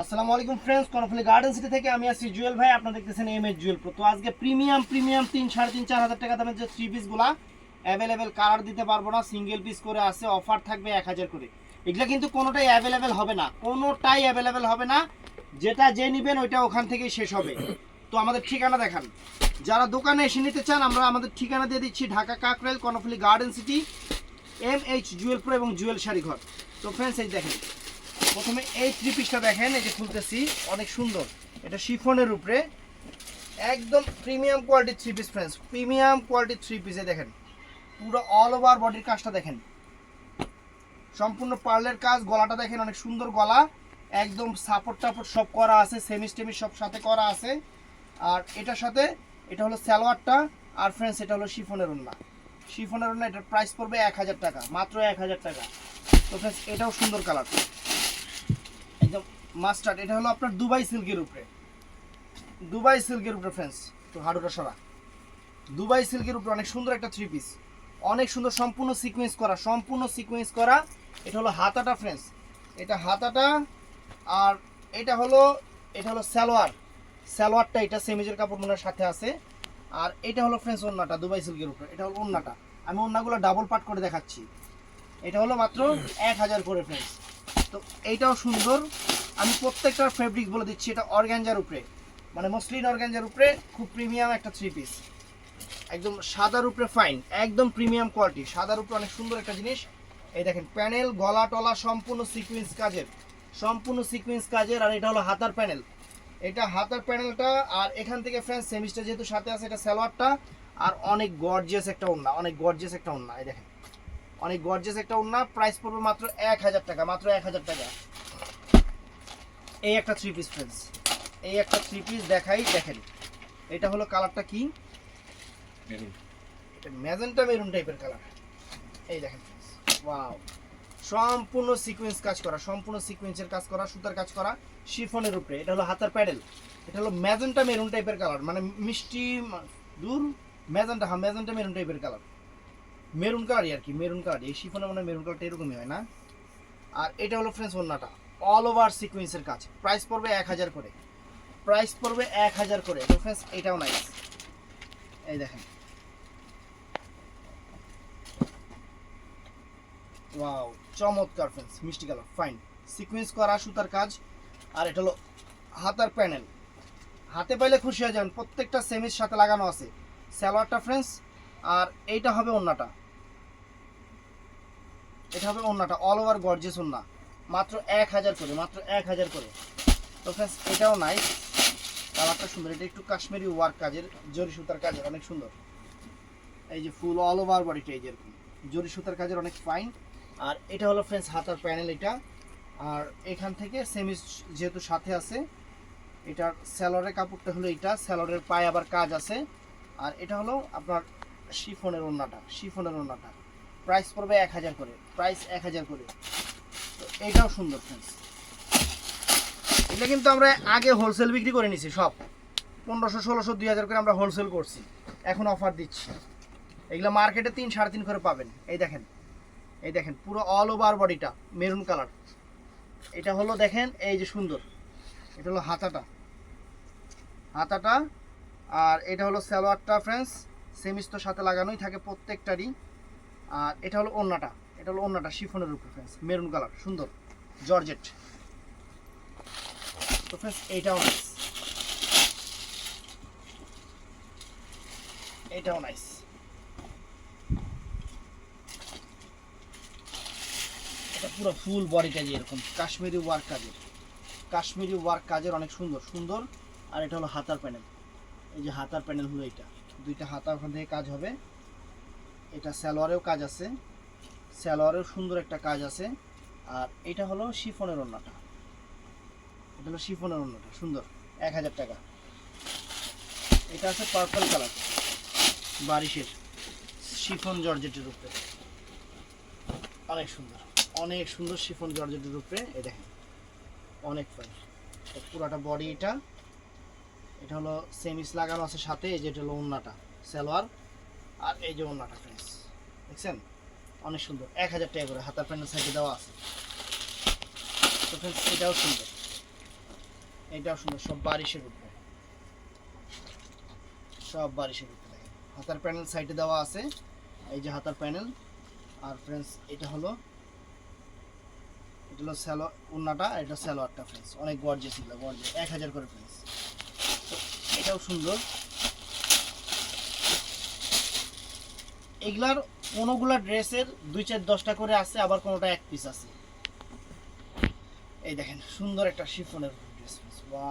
আসসালামু আলাইকুম friends Karnaphuli garden city থেকে আমি আছি জুয়েল ভাই, আপনারা দেখতেছেন এম এস জুয়েল তো আজকে প্রিমিয়াম প্রিমিয়াম তিন, সাড়ে তিন, চার হাজার টাকা দামের যে থ্রি পিসগুলা অ্যাভেলেবেল কালার দিতে পারব না সিঙ্গেল পিস করে আছে অফার থাকবে এক হাজার করে। এগুলা কিন্তু কোনোটাই অ্যাভেলেবেল হবে না, কোনোটাই অ্যাভেলেবেল হবে না, যেটা যে নেবেন ওইটা ওখান থেকেই শেষ হবে। তো আমাদের ঠিকানা দেখান। যারা দোকানে এসে নিতে চান, আমরা আমাদের ঠিকানা দিয়ে দিচ্ছি Dhaka Kakrail Karnaphuli garden city M H Jewel pro এবং জুয়েল শাড়িঘর। তো ফ্রেন্ডস এই দেখেন প্রথমে এই থ্রি পিসটা দেখেন, এই যে খুলতেছি, অনেক সুন্দর। এটা শিফনের উপরে। একদম প্রিমিয়াম কোয়ালিটির থ্রি পিস ফ্রেন্ডস প্রিমিয়াম কোয়ালিটির থ্রি পিসে দেখেন। পুরো অল ওভার বডির কাজটা দেখেন। সম্পূর্ণ পার্লের কাজ, গলাটা দেখেন অনেক সুন্দর গলা। একদম সাপোর্ট টাপোর্ট সব করা আছে সেমি টেমিস সব সাথে করা আছে। আর এটার সাথে, এটা হলো সালোয়ারটা, আর ফ্রেন্ডস এটা হলো শিফনের ওন্না শিফনের ওন্না এটার প্রাইস পড়বে এক হাজার টাকা, মাত্র এক হাজার টাকা। তো ফ্রেন্ডস এটাও সুন্দর কালার মাস্টার্ড, এটা হলো আপনার দুবাই সিল্কের উপরে। দুবাই সিল্কের উপরে ফ্রেন্ডস তো হাডুটা সরা। দুবাই সিল্কের উপরে অনেক সুন্দর একটা থ্রি পিস অনেক সুন্দর সম্পূর্ণ সিকোয়েন্স করা, সম্পূর্ণ সিকোয়েন্স করা। এটা হলো হাতাটা ফ্রেন্ডস এটা হাতাটা আর এটা হলো এটা হলো সালোয়ার। সালোয়ারটা এটা সেমিজের কাপড় মনের সাথে আছে। আর এটা হলো ফ্রেন্ডস ওন্নাটা, দুবাই সিল্কের উপরে। এটা হলো ওন্নাটা। আমি ওন্নাগুলো ডাবল পাট করে দেখাচ্ছি। এটা হলো মাত্র এক হাজার করে ফ্রেন্ডস তো এইটাও সুন্দর। আমি প্রত্যেকটা ফেব্রিক বলে দিচ্ছি, এটা অর্গ্যাঞ্জার উপরে। মানে মসলিন অর্গ্যাঞ্জার উপরে খুব প্রিমিয়াম একটা থ্রি পিস একদম সাদার উপরে ফাইন একদম প্রিমিয়াম কোয়ালিটি সাদার উপরে অনেক সুন্দর একটা জিনিস। এই দেখেন প্যানেল গলা টলা সম্পূর্ণ সিকুয়েন্স কাজের। সম্পূর্ণ সিকুয়েন্স কাজের, আর এটা হলো হাতার প্যানেল এটা হাতার প্যানেলটা আর এখান থেকে ফ্রেন্ডস সেমিস্টার যেহেতু সাথে আছে, এটা সালোয়ারটা, আর অনেক গর্জিয়াস একটা ওন্না অনেক গর্জিয়াস একটা ওন্না এই দেখেন। অনেক গর্জিয়াস একটা ওন্না প্রাইস পড়বে মাত্র এক হাজার টাকা, মাত্র এক হাজার টাকা। এই একটা থ্রি পিস ফ্রেন্ডস এই একটা থ্রি পিস দেখাই দেখেন। এটা হলো কালারটা কি? এটা ম্যাজেন্টা মেরুন টাইপের কালার। এই দেখেন ওয়াও সম্পূর্ণ সিকোয়েন্স কাজ করা সম্পূর্ণ সিকোয়েন্সের কাজ করা সুতার কাজ করা শিফনের উপরে। এটা হলো হাতার প্যাডেল। এটা হলো ম্যাজেন্টা মেরুন টাইপের কালার। মানে মিষ্টি দূর ম্যাজেন্টা হ্যাঁ ম্যাজেন্টা মেরুন টাইপের কালার। মেরুন কালারই আর কি মেরুন কালার এই শিফনে মানে মেরুন কালারটা এরকমই হয় না? আর এটা হলো ফ্রেন্ডস ওন্নাটা অল ওভার সিকোয়েন্সের কাজ। প্রাইস পড়বে এক হাজার করে। প্রাইস পড়বে এক হাজার করে। ফ্রেন্ডস এটাও নাইস এই দেখেন। ওয়াও চমৎকার ফ্রেন্ডস মিষ্টি কালার ফাইন সিকোয়েন্স করা, সুতার কাজ, আর এটা হলো হাতার প্যানেল হাতে পাইলে খুশি হয়ে যাবেন প্রত্যেকটা সেমির সাথে লাগানো আছে। স্যালোয়ারটা ফ্রেন্ডস আর এইটা হবে ওন্নাটা। এটা হবে ওন্নাটা অল ওভার গর্জেস ওন্না। মাত্র এক হাজার করে, মাত্র এক হাজার করে। তো ফ্রেন্ডস এটাও নাই কালারটা সুন্দর। এটা একটু কাশ্মীরি ওয়ার্ক কাজের, জরি সুতার কাজের, অনেক সুন্দর। এই যে ফুল অল ওভার বডিটা এই যেরকম জরি সুতার কাজের অনেক ফাইন আর এটা হলো ফ্রেন্ডস হাতার প্যানেল এটা। আর এখান থেকে সেমি যেহেতু সাথে আছে, এটার স্যালোয়ারের কাপড়টা হলো এটা স্যালোয়ারের পায়ে আবার কাজ আছে। আর এটা হলো আপনার শিফনের ওন্নাটা শিফনের ওন্নাটা প্রাইস পড়বে এক হাজার করে। প্রাইস এক হাজার করে। এটাও সুন্দর ফ্রেন্ডস এটা কিন্তু আমরা আগে হোলসেল বিক্রি করে নিছি, সব। পনেরোশো, ষোলোশো, দুই হাজার করে আমরা হোলসেল করছি। এখন অফার দিচ্ছি। এগুলো মার্কেটে তিন, সাড়ে তিন করে পাবেন। এই দেখেন এই দেখেন, পুরো অল ওভার বডিটা মেরুন কালার এটা হলো দেখেন, এই যে সুন্দর। এটা হলো হাতাটা। হাতাটা, আর এটা হলো সালোয়ারটা ফ্রেন্ডস সেমিস তো সাথে লাগানোই থাকে প্রত্যেকটারই। আর এটা হলো ওন্নাটা এটা হলো ওন্নাটা শিফনের উপর ফ্রেন্ডস মেরুন কালার সুন্দর জর্জেট তো ফ্রেন্ডস এইটাও নাইস এটাও নাইস এটা পুরো ফুল বডি কাজে এরকম, কাশ্মীরি ওয়ার্ক কাজের। কাশ্মীরি ওয়ার্ক কাজের অনেক সুন্দর সুন্দর। আর এটা হলো হাতার প্যানেল এই যে হাতার প্যানেল হলো এটা। দুইটা হাতা ওখান থেকে কাজ হবে। এটা সালোয়ারেও কাজ আছে। সালোয়ারেও সুন্দর একটা কাজ আছে। আর এটা হলো শিফনের ওন্নাটা এটা হলো শিফনের ওন্নাটা সুন্দর। এক হাজার টাকা। এটা আছে পার্পল কালার বারিশের শিফন জর্জেটের উপরে অনেক সুন্দর অনেক সুন্দর শিফন জর্জেটের উপরে এই দেখেন। অনেক ফাইন পুরাটা বডি এটা। এটা হলো সেমিস লাগানো আছে সাথে, এই যে এটা হলো ওন্নাটা সালোয়ার। আর এই যে ওন্নাটা ফ্রেন্ডস দেখছেন? অনেক সুন্দর। এক হাজার টাকা করে হাতার প্যান্টের সাইডে দেওয়া আছে। তো ফ্রেন্ডস এটাও সুন্দর। এটাও সুন্দর। সব বারিশের উপরে। সব বারিশের উপরে হাতার প্যানেল সাইডে দেওয়া আছে। এই যে হাতার প্যানেল আর ফ্রেন্ডস এটা হলো এটা হলো স্যালো উন্নাটা আর এটা স্যালোয়ারটা ফ্রেন্ডস অনেক গর্জে ছিল গর্জে এক হাজার করে ফ্রেন্ডস এটাও সুন্দর। এগুলার কোনোগুলা ড্রেসের দুই চার দশটা করে আছে, আবার কোনোটা এক পিস আছে। এই দেখেন, সুন্দর একটা শিফনের ড্রেস বা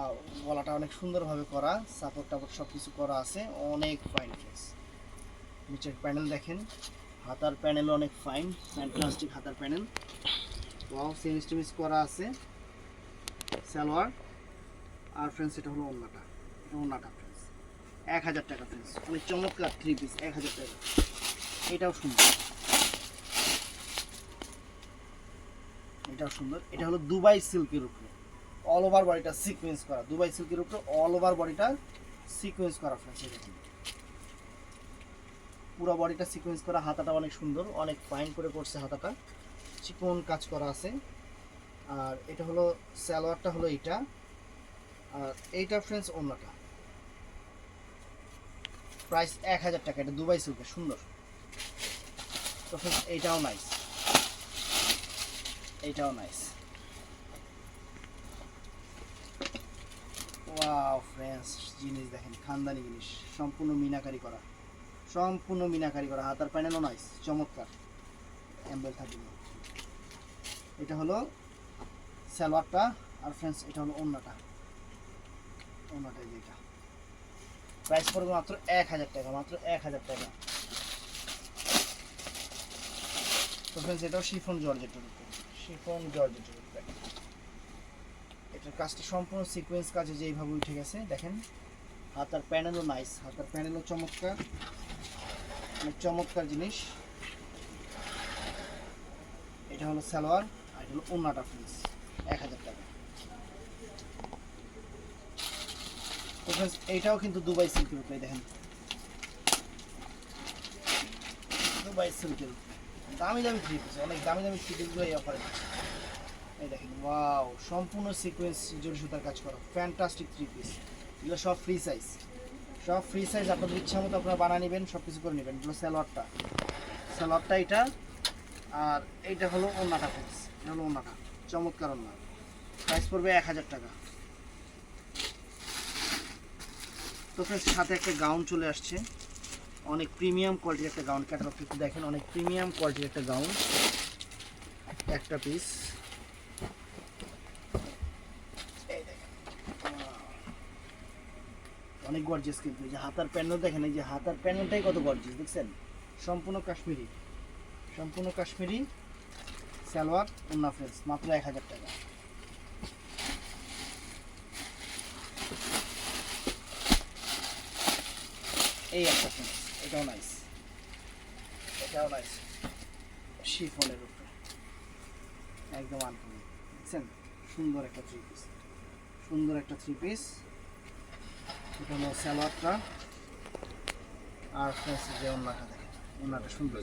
গলাটা অনেক সুন্দরভাবে করা সাপোর্ট টাপোর্ট সব কিছু করা আছে, অনেক ফাইন ড্রেস নিচের প্যানেল দেখেন, হাতার প্যানেল অনেক ফাইন ফ্যান্টাস্টিক হাতার প্যানেল ওয়াও সেমিস টেমিস করা আছে, সালোয়ার। আর ফ্রেন্ডস এটা হলো ওন্নাটা এটা ওন্নাটা ফ্রেন্ডস এক হাজার টাকা ফ্রেন্ডস অনেক চমৎকার থ্রি পিস এক হাজার টাকা। এটাও সুন্দর। এটাও সুন্দর। এটা হলো দুবাই সিল্কের উপরে। অল ওভার বডিটা সিকোয়েন্স করা। দুবাই সিল্কের উপরে অল ওভার বডিটা সিকোয়েন্স করা ফ্রেন্ডস এটা। পুরো বডিটা সিকোয়েন্স করা। হাতাটা অনেক সুন্দর। অনেক ফাইন করে করছে হাতাটা। চিকন কাজ করা আছে। আর এটা হলো, সালোয়ারটা হলো এটা আর এইটা ফ্রেন্ডস অন্যটা। প্রাইস এক হাজার টাকা। এটা দুবাই সিল্কের। সুন্দর। তো ফ্রেন্ডস এইটাও নাইস এইটাও নাইস ওয়াও ফ্রেন্ডস জিনিস দেখেন, খানদানি জিনিস, সম্পূর্ণ মিনাকারি করা। সম্পূর্ণ মিনাকারি করা, হাতার প্যানেলও নাইস চমৎকার। অ্যাম্বেল থাকবে এটা হলো সালোয়ারটা, আর ফ্রেন্ডস এটা হলো অন্যটা অন্যটা যেটা। প্রাইস পড়বে মাত্র এক হাজার টাকা, মাত্র এক হাজার টাকা। তো ফ্রেন্ডস এটাও শিফন জর্জেটের উপরে। শিফন জর্জেটের উপরে। এটার কাজটা সম্পূর্ণ সিকোয়েন্স কাজে যেইভাবে উঠে গেছে, দেখেন। হাতার প্যানেলও নাইস হাতার প্যানেলও চমৎকার। অনেক চমৎকার জিনিস। এটা হলো সালোয়ার, আর এটা হলো ওন্নাটা ফ্রেন্ডস এক হাজার টাকা। তো ফ্রেন্ডস এইটাও কিন্তু দুবাই সিল্কের উপরে, দেখেন। দুবাই সিল্কের উপরে। দামি দামি থ্রি পিস অনেক দামি দামি থ্রি এই অফারে এই দেখেন ওয়াও সম্পূর্ণ সিকোয়েন্স জরি সুতার কাজ করা ফ্যান্টাস্টিক থ্রি পিস এগুলো সব ফ্রি সাইজ সব ফ্রি সাইজ আপনাদের ইচ্ছা মতো আপনারা বানিয়ে নেবেন সব কিছু করে নেবেন। এগুলো স্যালোয়ারটা স্যালোয়ারটা এটা, আর এইটা হলো ওন্নাটা ফ্রেন্ডস এটা হলো ওন্নাটা চমৎকার ওন্না প্রাইস পড়বে এক হাজার টাকা। তো সাথে একটা গাউন চলে আসছে। অনেক প্রিমিয়াম কোয়ালিটির একটা গাউন ক্যাটালগ একটু দেখেন, অনেক প্রিমিয়াম কোয়ালিটির একটা গাউন একটা পিস অনেক গর্জিয়াস কিন্তু। যে হাতার প্যানেল দেখেন, এই যে হাতার প্যানেলটাই কত গর্জিয়াস দেখছেন? সম্পূর্ণ কাশ্মীরি। সম্পূর্ণ কাশ্মীরি সালোয়ার উন্না ফ্রেন্স মাত্র এক হাজার টাকা। এই একটা ফ্রেন্স এটাও নাইস এটাও নাইস শিফনের উপরে। একদম আনকমন দেখছেন? সুন্দর একটা থ্রি পিস সুন্দর একটা থ্রি পিস এটা হলো সালোয়ারটা। আর ফ্রেন্স যে ওন্নাটা দেখেন। ওন্নাটা সুন্দর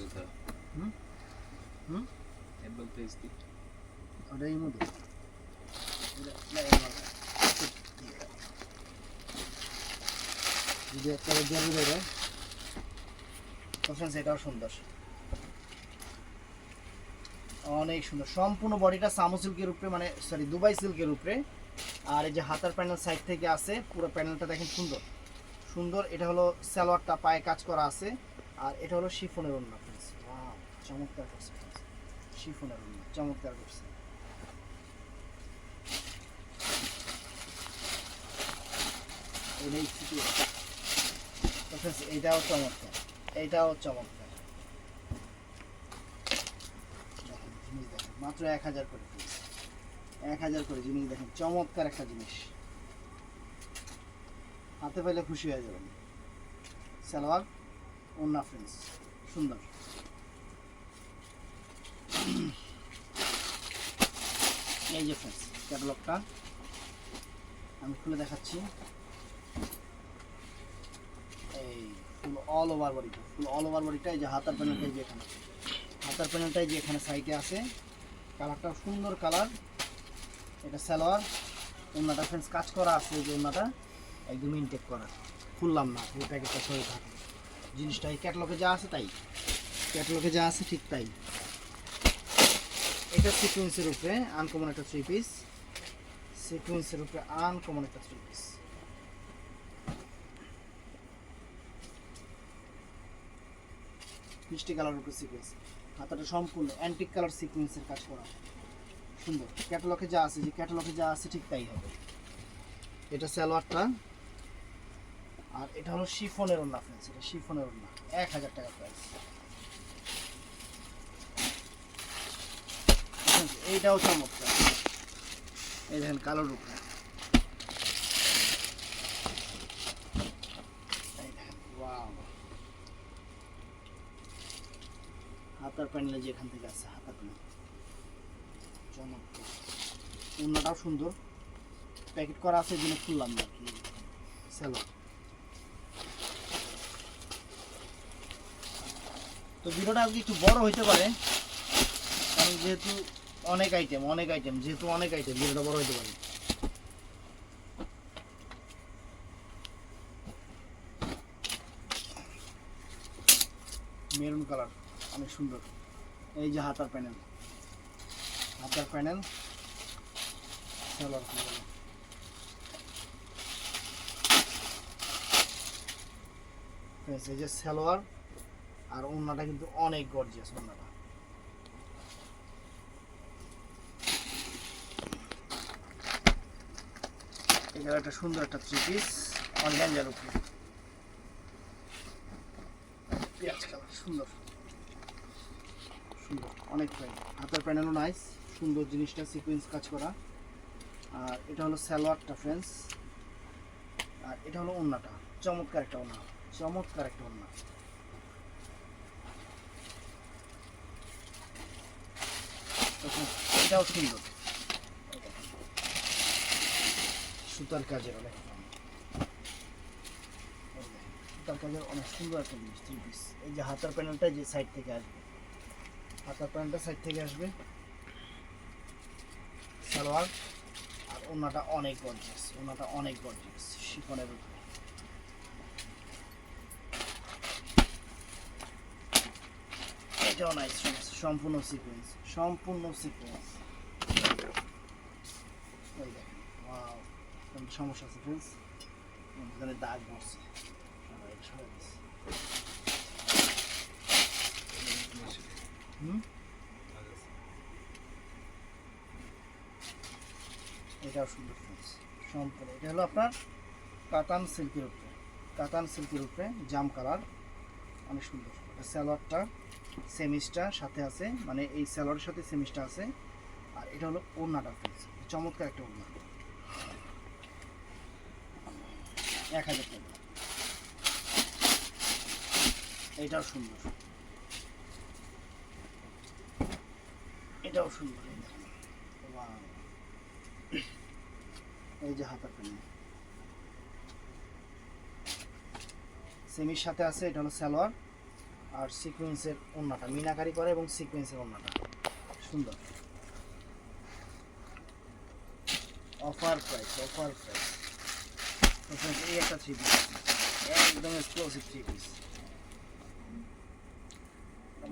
হুম? হুম? ওটা এই মধ্যে। যদি একটা দিয়ে বেরোয় তো ফ্রেন্স এটাও সুন্দর। অনেক সুন্দর। সম্পূর্ণ বডিটা সামো সিল্কের উপরে মানে সরি দুবাই সিল্কের উপরে। আর এই যে হাতার প্যানেল সাইড থেকে আছে, পুরো প্যানেলটা দেখেন সুন্দর। সুন্দর, এটা হলো সালোয়ারটা, পায়ে কাজ করা আছে। আর এটা হলো শিফনের অন্য চমৎকার করছে। শিফনের অন্য চমৎকার করছে। এইটাও চমৎকার। এইটাও চমৎকার। জিনিস দেখেন, মাত্র এক হাজার করে। এক হাজার করে জিনিস দেখেন চমৎকার একটা জিনিস। হাতে পাইলে খুশি হয়ে যাবেন। সালোয়ার ওন্না ফ্রেন্স সুন্দর। এই যে ফ্রেন্স ক্যাটালগটা আমি খুলে দেখাচ্ছি এই ফুল অল ওভার বডিটা ফুল অল ওভার বডিটা এই যে হাতার প্যানেলটাই যে এখানে। হাতার প্যানেলটাই যে এখানে সাইডে আছে। কালারটা সুন্দর কালার। এটা সালোয়ার। ওনাটা ফ্রেন্ডস কাজ করা আছে এই যে ওনাটা একদম ইনটেক করা। খুললাম না, এই প্যাকেটটা সরে থাকে। জিনিসটা এই ক্যাটালগে যা আছে তাই। ক্যাটালগে যা আছে ঠিক তাই। এটা সিকুয়েন্সের উপরে আনকমন একটা থ্রি পিস সিকুয়েন্সের উপরে আনকমন একটা থ্রি পিস মিষ্টি কালার উপরে সিকুয়েন্স হাতাটা সম্পূর্ণ অ্যান্টিক কালার সিকুয়েন্সের কাজ করা। সুন্দর। ক্যাটালগে যা আছে, যে ক্যাটালগে যা আছে ঠিক তাই হবে। এটা স্যালোয়ারটা আর এটা হলো শিফনের ওড়না ফ্রেন্ডস এটা শিফনের ওড়না। এক হাজার টাকা প্রাইস এইটাও চমৎকার। এই দেখেন কালোর উপরে এই দেখেন, wow! হাতার প্যানেলে যেখান থেকে আছে হাতার প্যানেল চমৎকার। ওড়নাটাও সুন্দর। প্যাকেট করা আছে, এগুলো খুললাম না কি। স্যালোয়ার তো ভিডিওটা আজকে একটু বড় হইতে পারে, কারণ যেহেতু অনেক আইটেম অনেক আইটেম যেহেতু অনেক আইটেম ভিডিওটা বড় হইতে পারে। মেরুন কালার অনেক সুন্দর। এই যে হাতার প্যানেল। হাতার প্যানেল। প্যানেল এই যে সালোয়ার আর ওড়নাটা কিন্তু অনেক গর্জিয়াস ওড়নাটা। এখানে একটা সুন্দর একটা থ্রি পিস অনলাইনের উপরে পেঁয়াজ কালার, সুন্দর। অনেক ফাইন হাতের প্যানেলও নাইস সুন্দর জিনিসটা সিকোয়েন্স কাজ করা। আর এটা হলো সালোয়ারটা ফ্রেন্ডস আর এটা হলো ওড়নাটা চমৎকার একটা ওড়না চমৎকার একটা ওড়না এটাও সুন্দর। সুতার কাজের অনেক সুতার কাজের অনেক সুন্দর একটা জিনিস থ্রি পিস এই যে হাতার প্যানেলটা যে সাইড থেকে আসবে। হাতার প্যানেলটা সাইড থেকে আসবে। সালোয়ার, আর ওনাটা অনেক গর্জিয়াস ওনাটা অনেক গর্জিয়াস শিফনের উপরে। সম্পূর্ণ সিকোয়েন্স সম্পূর্ণ সিকোয়েন্স এই দেখেন সমস্যা আছে ফ্রেন্ডস দাগ বসছে সবাই সবাই দিচ্ছে। হুম এটাও সুন্দর সম্পূর্ণ। এটা হলো আপনার কাতান সিল্কের উপরে, কাতান সিল্কের উপরে জাম কালার, অনেক সুন্দর। স্যালোয়ারটা সেমিসটা সাথে আছে মানে এই স্যালোয়ারের সাথে সেমিসটা আছে। আর এটা হলো ওড়নাটা চমৎকার একটা ওড়না। এক হাজার টাকা। এটাও সুন্দর। এটাও সুন্দর এই যে হাতার প্যান্ট সেমির সাথে আছে, এটা হলো সালোয়ার, আর সিকোয়েন্সের ওড়নাটা মিনাকারি করে এবং সিকোয়েন্সের ওড়নাটা সুন্দর। Offer price offer price. এই একটা থ্রি পিস একদম এক্সক্লুসিভ থ্রি পিস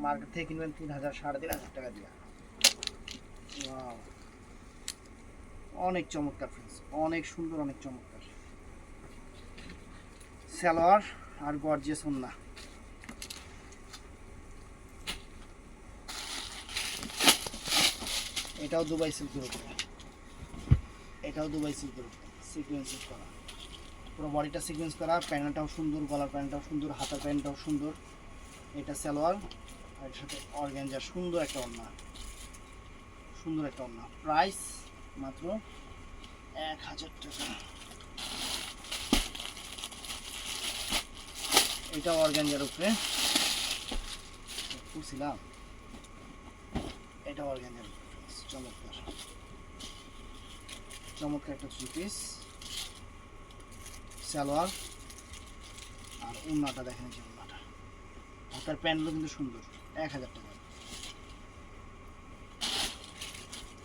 মার্কেট থেকে কিনবেন তিন হাজার, সাড়ে তিন হাজার টাকা দিয়ে! অনেক চমৎকার ফ্রেন্ডস অনেক সুন্দর, অনেক চমৎকার। সালোয়ার আর গর্জিয়াস ওন্না এটাও দুবাই সিল্কের উপরে এটাও দুবাই সিল্কের উপরে সিকোয়েন্স করা। পুরো বডিটা সিকোয়েন্স করা, প্যান্টটাও সুন্দর, গলার প্যান্টটাও সুন্দর, হাতার প্যান্টটাও সুন্দর। এটা সালোয়ার আর সাথে অর্গ্যানজা সুন্দর একটা ওন্না সুন্দর একটা ওন্না প্রাইস মাত্র এক হাজার টাকা। এটা অর্গ্যানজার উপরে। খুলছিলাম এটা অর্গ্যানজার চমৎকার। চমৎকার একটা থ্রি পিস সালোয়ার। আর উন্নাটা দেখেন যে উন্নাটা হাতার প্যান্টগুলো কিন্তু সুন্দর। এক হাজার টাকা।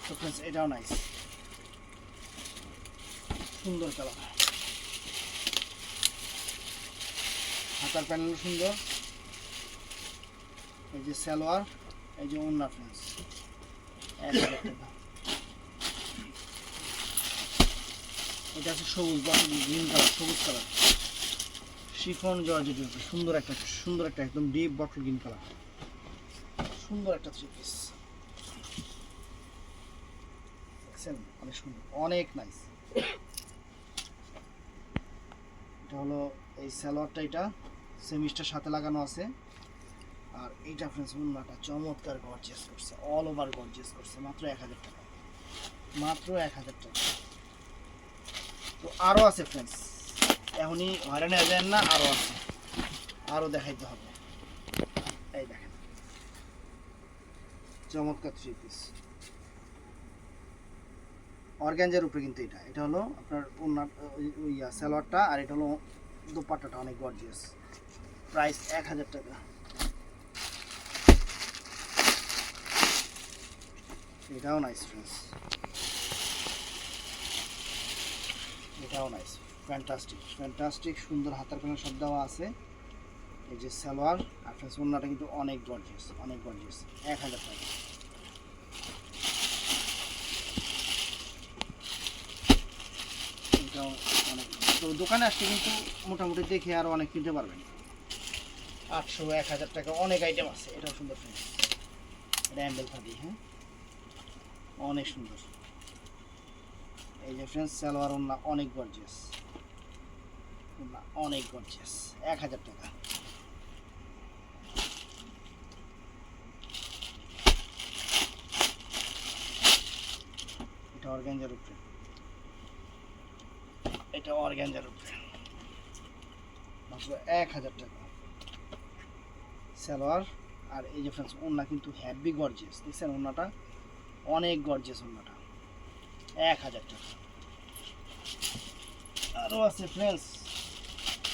তো ফ্রেন্ডস এটাও নাইস সুন্দর কালার হাতার প্যানেল সুন্দর। এই যে সালোয়ার, এই যে হাজার টাকা। এটা আছে সবুজ বটল গ্রিন কালার সবুজ কালার শিফন জর্জেট সুন্দর একটা সুন্দর একটা একদম ডিপ বটল গ্রিন কালার সুন্দর একটা থ্রি পিস দেখছেন? অনেক সুন্দর, অনেক নাইস এটা হলো এই সালোয়ারটা, এটা সেমিস্টার সাথে লাগানো আছে। আর এইটা ফ্রেন্ডস উন্নাটা চমৎকার গর্জিয়াস করছে অল ওভার গর্জিয়াস করছে, মাত্র এক হাজার টাকা। মাত্র এক হাজার টাকা। তো আরও আছে ফ্রেন্ডস এখনই হয়রানি হয়ে যায় না আরও আছে। আরও দেখাইতে হবে। এই দেখেন। চমৎকার থ্রি পিস অর্গ্যাঞ্জার উপরে কিন্তু এটা। এটা হলো আপনার ওনার, ওই সালোয়ারটা আর এটা হলো দোপাট্টাটা অনেক গর্জিয়াস প্রাইস এক হাজার টাকা। এটাও নাইস ফ্রেন্ডস এটাও নাইস ফ্যান্টাস্টিক ফ্যান্টাস্টিক সুন্দর হাতার কোনো সব দেওয়া আছে। এই যে সালোয়ার, আর ফ্রেন্ডস ওনাটা কিন্তু অনেক গর্জিয়াস অনেক গর্জিয়াস এক হাজার টাকা। এটাও অনেক তো দোকানে আসলে কিন্তু মোটামুটি দেখে আরও অনেক কিনতে পারবেন। আটশো, এক হাজার টাকা অনেক আইটেম আছে, এটাও সুন্দর ফ্রেন্ডস এটা অ্যাম্বেল হ্যাঁ? অনেক সুন্দর। এই যে ফ্রেন্ডস সালোয়ার ওনা অনেক গর্জিয়াস ওনা অনেক গর্জিয়াস এক হাজার টাকা। এটা অর্গ্যাঞ্জার উপরে এটা অর্গ্যাঞ্জার উপরে মাত্র এক হাজার টাকা। সালোয়ার আর এই যে ফ্রেন্ডস ওনা কিন্তু হ্যাভি গর্জিয়াস দেখছেন ওনাটা অনেক গর্জিয়াস ওনাটা এক হাজার টাকা। আরও আছে ফ্রেন্ডস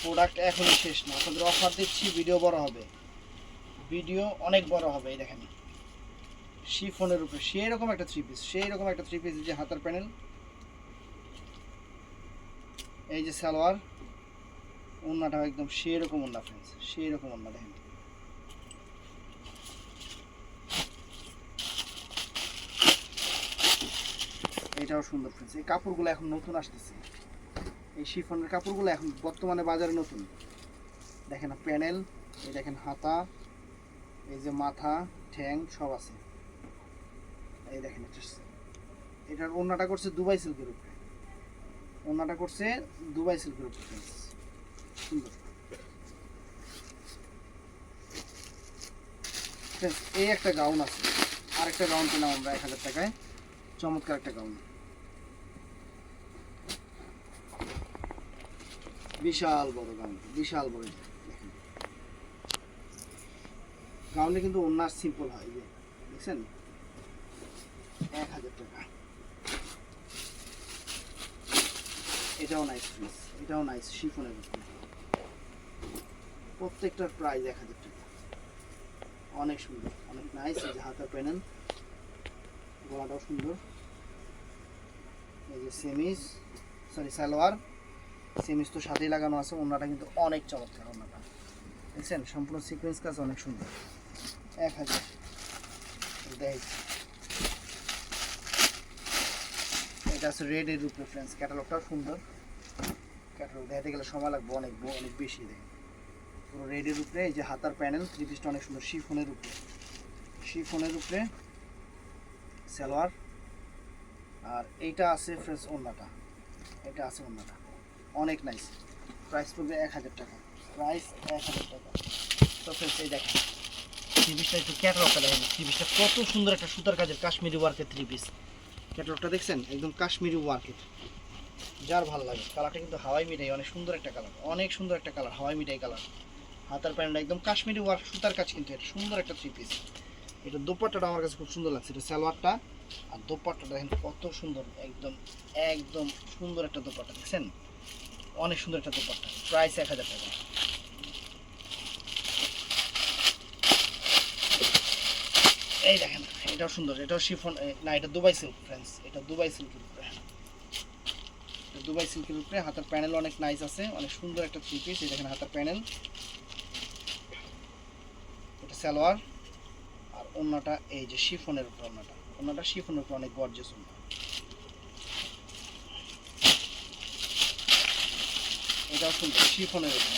প্রোডাক্ট এখনই শেষ না। আপনাদের অফার দিচ্ছি ভিডিও বড় হবে। ভিডিও অনেক বড় হবে, এই দেখেন। শিফনের উপরে সেই রকম একটা থ্রি পিস সেই রকম একটা থ্রি পিস যে হাতার প্যানেল এই যে সালোয়ার ওন্নাটা একদম সেই রকম ওন্না ফ্রেন্ডস সেই রকম ওন্না দেখেন। এটাও সুন্দর ফ্রেন্ডস এই কাপড়গুলো এখন নতুন আসতেছে। এই শিফনের কাপড়গুলো এখন বর্তমানে বাজারে নতুন। দেখেন প্যানেল, এই দেখেন হাতা, এই যে মাথা, ঠ্যাং সব আছে। এই দেখেন, এটা এটার ওন্নাটা করছে দুবাই সিল্কের উপরে। ওন্নাটা করছে দুবাই সিল্কের উপরে। সুন্দর। এই একটা গাউন আছে। আর একটা গাউন পেলাম আমরা এক হাজার টাকায়। চমৎকার একটা গাউন বিশাল বড় গাউন বিশাল বড় গাউনে কিন্তু অন্য সিম্পল হয় যে, দেখছেন? এক হাজার টাকা। এটাও নাইস পিস এটাও নাইস শিফনের প্রত্যেকটার প্রাইস এক হাজার টাকা অনেক সুন্দর, অনেক নাইস এই যে হাতার প্যানেল গলাটাও সুন্দর। এই যে সেমিস সরি সালোয়ার। সেমিস তো সাথেই লাগানো আছে ওনাটা কিন্তু অনেক চমৎকার ওনাটা দেখছেন? সম্পূর্ণ সিকোয়েন্স কাজ অনেক সুন্দর। এক হাজার। দেখ। এটা আছে রেড এর উপরে ফ্রেন্ডস ক্যাটালগটাও সুন্দর। ক্যাটালগ দেখাতে গেলে সময় লাগবে অনেক অনেক বেশি দেখেন পুরো রেডের উপরে, এই যে হাতার প্যানেল থ্রি পিসটা অনেক সুন্দর, শিফনের উপরে। শিফনের উপরে সালোয়ার। আর এইটা আছে ফ্রেন্ডস ওন্নাটা এটা আছে ওন্নাটা অনেক নাইস প্রাইস পড়বে এক হাজার টাকা। প্রাইস এক হাজার টাকা। তো ফ্রেন্ডস, এই দেখেন থ্রি পিসটা একটু ক্যাটালগটা দেখেন। থ্রি পিসটা কত সুন্দর একটা সুতার কাজের কাশ্মীরি ওয়ার্কের থ্রি পিস ক্যাটালগটা দেখছেন? একদম কাশ্মীরি ওয়ার্কের যার ভালো লাগে। কালারটা কিন্তু হাওয়াই মিঠাই, অনেক সুন্দর একটা কালার, অনেক সুন্দর একটা কালার, হাওয়াই মিঠাই কালার। হাতার প্যান্টটা একদম কাশ্মীরি ওয়ার্ক সুতার কাজ কিন্তু এটা, সুন্দর একটা থ্রি পিস এটা দোপাট্টাটা আমার কাছে খুব সুন্দর লাগছে, এটা সালোয়ারটা। আর দোপাট্টাটা দেখেন কত সুন্দর, একদম একদম সুন্দর একটা দোপাট্টা, দেখছেন? অনেক সুন্দর একটা দোপাট্টা প্রাইস এক হাজার টাকা। এই দেখেন, এটাও সুন্দর, এটাও শিফন না, এটা দুবাই সিল্ক ফ্রেন্ডস এটা দুবাই সিল্কের দুবাই সিল্কের উপরে। হাতের প্যানেল অনেক নাইস আছে, অনেক সুন্দর একটা থ্রি পিস এই দেখেন হাতের প্যানেল। এটা সালোয়ার, আর ওন্নাটা এই যে শিফনের উপর অন্যটা ওন্নাটা শিফনের উপর অনেক গর্জেস ওন্না। এটাও সুন্দর, শিফনের উপর।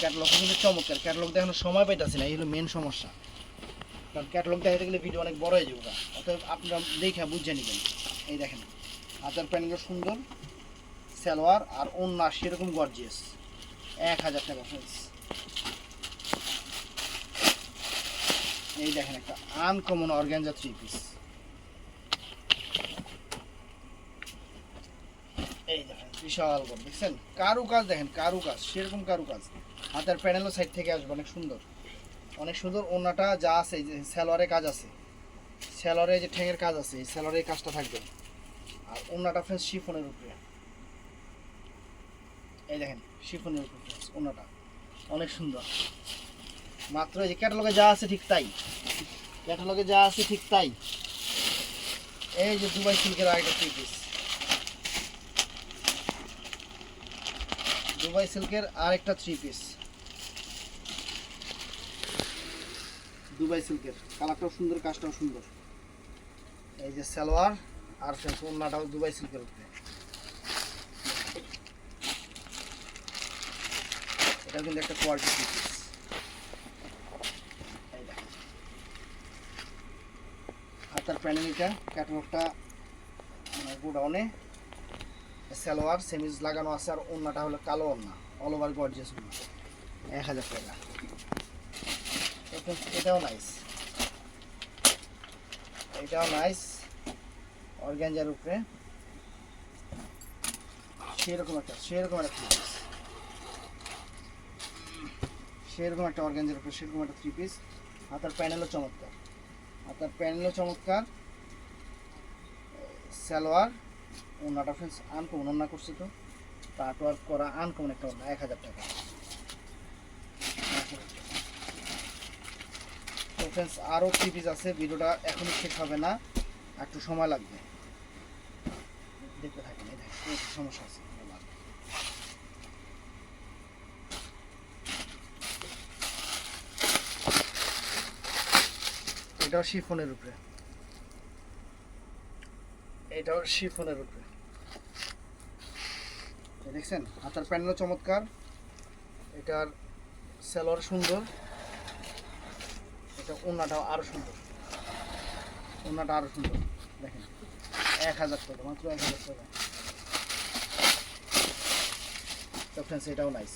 ক্যাটালগ কিন্তু চমৎকার ক্যাটলগ দেখানোর সময় পাইতেছি না, এই হলো মেন সমস্যা। কারণ ক্যাটলগ দেখাতে গেলে ভিডিও অনেক বড় হয়ে যাবে ওটা অতএব আপনারা দেখে বুঝে নেবেন। এই দেখেন, হাতের প্যান্টগুলো সুন্দর। সালোয়ার আর অন্য সেরকম গর্জিয়াস এক হাজার টাকা ফ্রেন্স এই দেখেন একটা আনকমন অর্গ্যানজা থ্রি পিস বিশাল বড়, দেখছেন? কারু কাজ দেখেন কারু কাজ সেরকম কারু কাজ হাতের প্যানেলও সাইড থেকে আসবে, অনেক সুন্দর। অনেক সুন্দর ওনাটা যা আছে যে স্যালোয়ারের কাজ আছে। স্যালোয়ারে যে ঠ্যাঙের কাজ আছে, এই স্যালোয়ারের কাজটা থাকবে। আর ওনাটা ফ্রেন্স শিফনের উপরে। এই দেখেন, শিফনের উপরে ওনাটা। অনেক সুন্দর। মাত্র এই ক্যাটালগে যা আছে ঠিক তাই। ক্যাটালগে যা আছে ঠিক তাই। এই যে দুবাই সিল্কের আরেকটা থ্রি পিস দুবাই সিল্কের আরেকটা থ্রি পিস দুবাই সিল্কের কালারটাও সুন্দর, কাজটাও সুন্দর। এই যে সালোয়ার আর ফ্রেন্স ওন্নাটাও দুবাই সিল্কের উপরে। এটা কিন্তু একটা কোয়ালিটি পিস হাতার প্যানেলটা ক্যাটালগটা গোডাউনে। সালোয়ার, সেমিজ লাগানো আছে, আর ওন্নাটা হলো কালো ওন্না অল ওভার গর্জিয়াস ওন্না। এক হাজার টাকা। এটা- এটাও নাইস এটাও নাইস অর্গ্যাঞ্জার উপরে। সেরকম একটা সেরকম একটা থ্রি পিস সেরকম একটা অর্গ্যাঞ্জার উপরে, সেরকম একটা থ্রি পিস আর হাতার প্যানেলও চমৎকার। আর হাতার প্যানেলও চমৎকার। সালোয়ার। ওনাটা ফ্রেন্ডস আনকমন ওনা করছে তো। কাটওয়ার্ক করা আনকমন একটা ওনা এক হাজার টাকা। তো ফ্রেন্ডস আরও থ্রি পিস আছে। ভিডিওটা এখনই শেষ হবে না। একটু সময় লাগবে। দেখতে থাকেন সমস্যা আছে। এটাও শিফনের উপরে। এটাও শিফনের উপরে। দেখছেন, হাতার প্যানেলও চমৎকার। এটার সেলর সুন্দর। এটা ওনাটাও আরও সুন্দর। ওনাটা আরও সুন্দর। দেখেন, এক হাজার টাকা, মাত্র এক হাজার টাকা। তো এটাও নাইস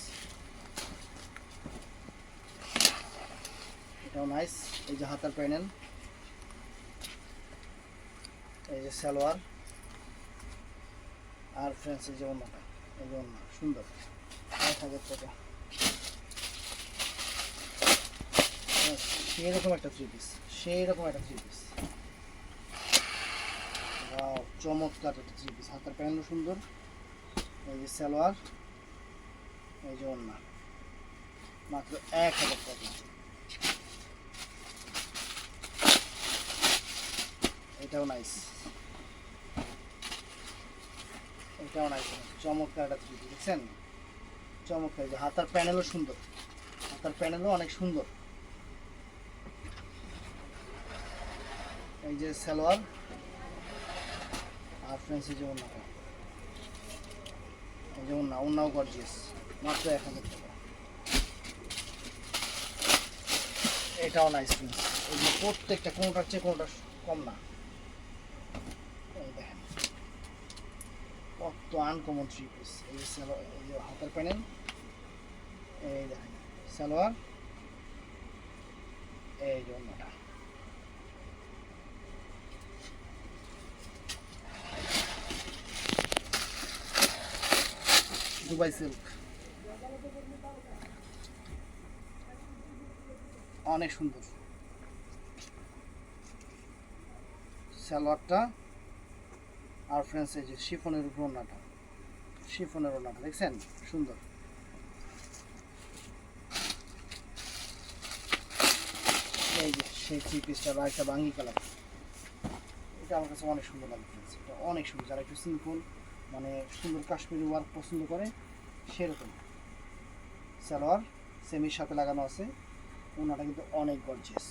এটাও নাইস এই যে হাতার প্যানেল এই যে সালোয়ার। আর ফ্রেন্ডস এই যে অন্যটা এই যে অন্য সুন্দর। হাজার রকম একটা থ্রি পিস সেই রকম একটা থ্রি পিস চমৎকার একটা থ্রি পিস হাতের প্যান্টও সুন্দর। এই যে সালোয়ার, এই যে অন্য মাত্র এক হাজার টাকা। এটাও নাইস এটাও নাইস চমৎকার একটা থ্রি দেখছেন? চমৎকার যে হাতার প্যানেলও সুন্দর। হাতার প্যানেলও অনেক সুন্দর। এই যে সালোয়ার। আর ফ্রেন্স যে ওন্নাটা এই যে ওন্নাও গর্জিয়াস মাত্র এক হাজার টাকা। এটাও নাইস ফ্রেন্স প্রত্যেকটা, কোনোটার চেয়ে কোনোটা কম না এই দেখেন কত আনকমন থ্রি পিস এই যে হাতের প্যানেল এই দেখেন সালোয়ার এই যে অন্যটা দুবাই সিল্ক অনেক সুন্দর সালোয়ারটা আর ফ্রেন্ডস এই যে শিফনের উপর ওনাটা শিফনের ওনাটা দেখছেন? সুন্দর। সেই পিসটা বা একটা বাঙ্গি কালার এটা আমার কাছে অনেক সুন্দর লাগে এটা অনেক সুন্দর। যারা একটু সিম্পল মানে সুন্দর কাশ্মীরি ওয়ার্ক পছন্দ করে, সেরকম। সালোয়ার সেমির সাথে লাগানো আছে। ওনাটা কিন্তু অনেক গর্জিয়াস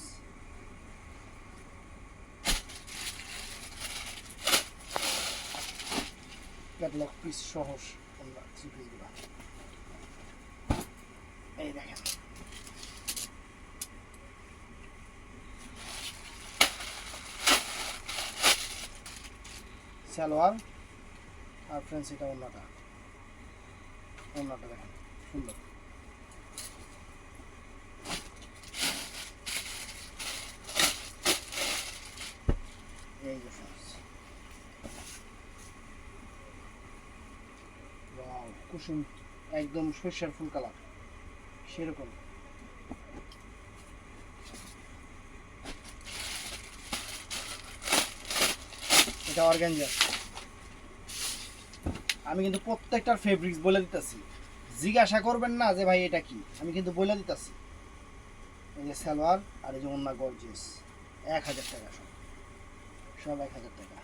ক্যাটলগ পিস সহ আমরা এই দেখেন। সালোয়ার আর ফ্রেন্ডস এটা অন্যটা। অন্যটা দেখেন সুন্দর এই যে ফ্রেন্ডস ওয়াও কুসুম একদম সর্ষের ফুল কালার সেরকম। এটা অর্গানজা। আমি কিন্তু প্রত্যেকটার ফেব্রিক্স বলে দিতেছি। জিজ্ঞাসা করবেন না যে ভাই এটা কি, আমি কিন্তু বলে দিতেছি। এই যে সালোয়ার আর এই যে অন্য গর্জিয়াস এক হাজার টাকা সব। সব এক হাজার টাকা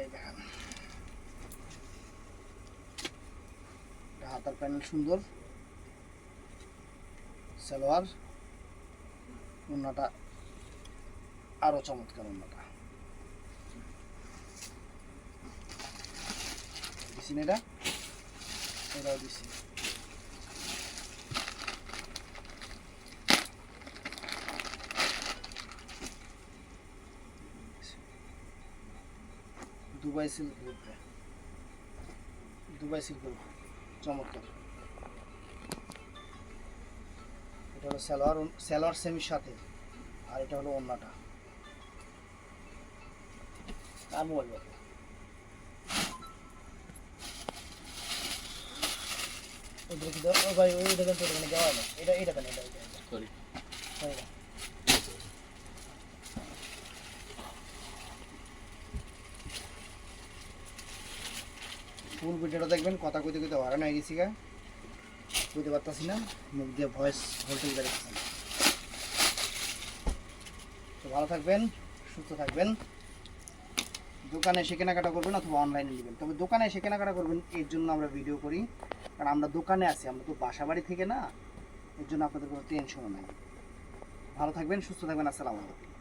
এই দেখেন এটা হাতার প্যানেল সুন্দর। সালোয়ার ওন্নাটা আরও চমৎকার ওন্নাটা দিছি এটা? এটাও দিছি। দুবাই সিল্ক দুবাই সিল্ক চমৎকার। এটা হলো সালোয়ার সালোয়ার সেমির সাথে আর এটা হলো অন্যটা আমি বলব ভাই ওই দেখেন তো ওখানে যাওয়া না। এটা এটা এটা এটা এটা। সরি ফুল ভিডিওটা দেখবেন, কথা কইতে কইতে হারানো হয়ে গেছি গা। কইতে পারতাছি না, মুখ দিয়ে ভয়েস বলতে গেলে তো ভালো থাকবেন, সুস্থ থাকবেন। দোকানে এসে কেনাকাটা করবেন অথবা অনলাইনে নেবেন। তবে দোকানে এসে কেনাকাটা করবেন, এর জন্য আমরা ভিডিও করি। কারণ আমরা দোকানে আছি, আমরা তো বাসা বাড়ি থেকে না, এর জন্য আপনাদের কোনো টেনশনও নাই। ভালো থাকবেন, সুস্থ থাকবেন, আসসালামু আলাইকুম।